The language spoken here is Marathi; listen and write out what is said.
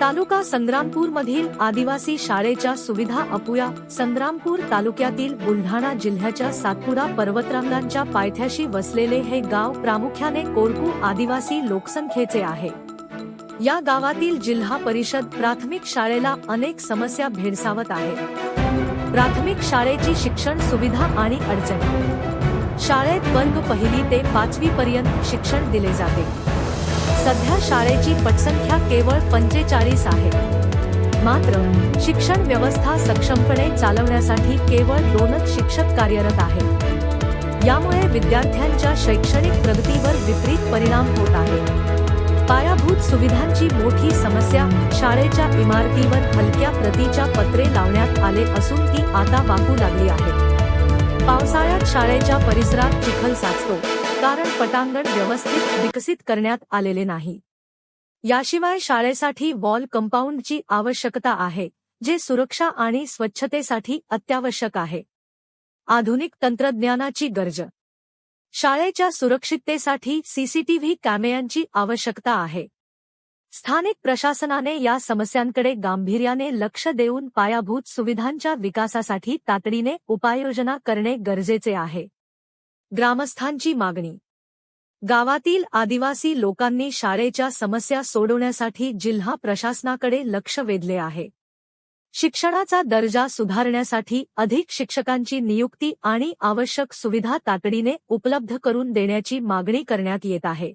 तालुका संग्रामपूर मधील आदिवासी शाळेच्या सुविधा अपुया संग्रामपूर तालुक्यातील बुलढाणा जिल्ह्याच्या सातपुरा पर्वतरांगांच्या पायथ्याशी वसलेले हे गाव प्रामुख्याने कोरकू आदिवासी लोकसंख्येचे आहे. या गावातील जिल्हा परिषद प्राथमिक शाळेला अनेक समस्या भेडसावत आहे. प्राथमिक शाळेची शिक्षण सुविधा आणि अडचणी. शाळेत वर्ग पहिली ते पाचवी पर्यंत शिक्षण दिले जाते. सध्या शाळेची पटसंख्या केवळ पंचेचाळीस आहे. मात्र शिक्षण व्यवस्था सक्षमपणे चालवण्यासाठी केवळ दोनच शिक्षक कार्यरत आहेत. यामुळे विद्यार्थ्यांच्या शैक्षणिक प्रगतीवर विपरीत परिणाम होत आहे. पायाभूत सुविधांची मोठी समस्या शाळेच्या इमारतीवर हलक्या प्रतीच्या पत्रे लावण्यात आले असून ती आता वाकू लागली आहे. पावसाळ्यात शाळेच्या परिसरात चिखल साचतो. कारण पटांगण व्यवस्थित विकसित करण्यात आलेले नाही. याशिवाय शाळेसाठी वॉल कंपाऊंडची आवश्यकता आहे जे सुरक्षा आणि स्वच्छतेसाठी अत्यावश्यक आहे. आधुनिक तंत्रज्ञानाची गरज. शाळेच्या सुरक्षिततेसाठी सीसीटीव्ही कॅमेऱ्यांची आवश्यकता आहे. स्थानिक प्रशासनाने या समस्यांकडे गांभीर्याने लक्ष देऊन पायाभूत सुविधांच्या विकासासाठी तातडीने उपाययोजना करणे गरजेचे आहे. ग्रामस्थांची मागणी. गावातील आदिवासी लोकांनी शाळेच्या समस्या सोडवण्यासाठी जिल्हा प्रशासनाकडे लक्ष वेधले आहे. शिक्षणाचा दर्जा सुधारण्यासाठी अधिक शिक्षकांची नियुक्ती आणि आवश्यक सुविधा तातडीने उपलब्ध करून देण्याची मागणी करण्यात येत आहे.